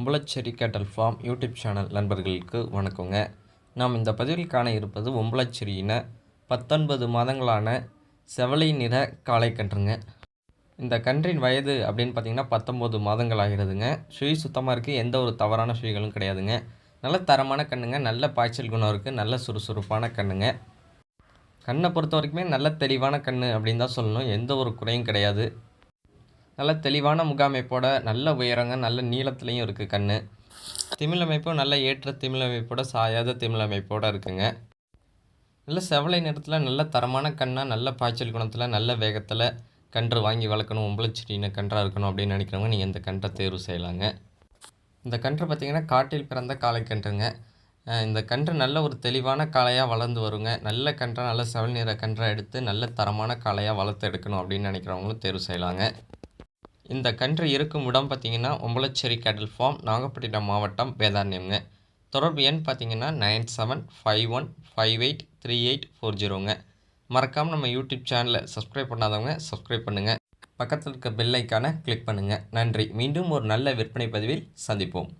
உம்பளச்சேரி கேட்டல் form YouTube channel நண்பர்களுக்கு வணக்கங்க. நாம் இந்த பதிவில் காண இருப்பது உம்பளச்சேரியின பத்தொன்பது மாதங்களான செவலை நிற காளை கன்றுங்க. இந்த கன்றின் வயது அப்படின்னு பார்த்தீங்கன்னா பத்தொம்போது மாதங்கள் ஆகிடுதுங்க சுழி சுத்தமாக இருக்குது எந்த ஒரு தவறான சுழிகளும் கிடையாதுங்க. நல்ல தரமான கண்ணுங்க நல்ல பாய்ச்சல் குணம் இருக்குது நல்ல சுறுசுறுப்பான கண்ணுங்க கண்ணை பொறுத்த வரைக்குமே நல்ல தெளிவான கண் அப்படின்னு தான் சொல்லணும். எந்த ஒரு குறையும் கிடையாது. நல்ல தெளிவான முகாமைப்போட நல்ல உயரங்க நல்ல நீளத்துலேயும் இருக்குது கண் திமிழமைப்பும் நல்ல ஏற்ற திமிழமைப்போட சாயாத திமிழமைப்போட இருக்குங்க. நல்ல செவலை நிறத்தில் நல்ல தரமான கண்ணாக நல்ல பாய்ச்சல் குணத்தில் நல்ல வேகத்தில் கன்று வாங்கி வளர்க்கணும் உம்பளச்சிட்டின கன்றாக இருக்கணும் அப்படின்னு நினைக்கிறவங்க நீங்கள் இந்த கன்றை தேர்வு செய்யலாங்க. இந்த கன்று பார்த்திங்கன்னா காட்டில் பிறந்த காளைக்கன்றுங்க கன்றுங்க. இந்த கன்று நல்ல ஒரு தெளிவான காளையாக வளர்ந்து வருங்க. நல்ல கன்றை நல்ல செவல் நிற கன்றை எடுத்து நல்ல தரமான காளையாக வளர்த்து எடுக்கணும் அப்படின்னு நினைக்கிறவங்களும் தேர்வு செய்யலாங்க. இந்த கன்று இருக்கும் இடம் பார்த்தீங்கன்னா ஒம்பளச்சேரி கேட்டல் ஃபார்ம் நாகப்பட்டினம் மாவட்டம் வேதாரண்யம்ங்க. தொடர்பு எண் பார்த்தீங்கன்னா nine seven five one five eight three eight four ஜீரோங்க. மறக்காமல் நம்ம யூடியூப் சேனலை சப்ஸ்கிரைப் பண்ணாதவங்க சப்ஸ்கிரைப் பண்ணுங்கள் பக்கத்தில் இருக்க பெல் ஐக்கானை கிளிக் பண்ணுங்கள் நன்றி. மீண்டும் ஒரு நல்ல விற்பனை பதிவில் சந்திப்போம்.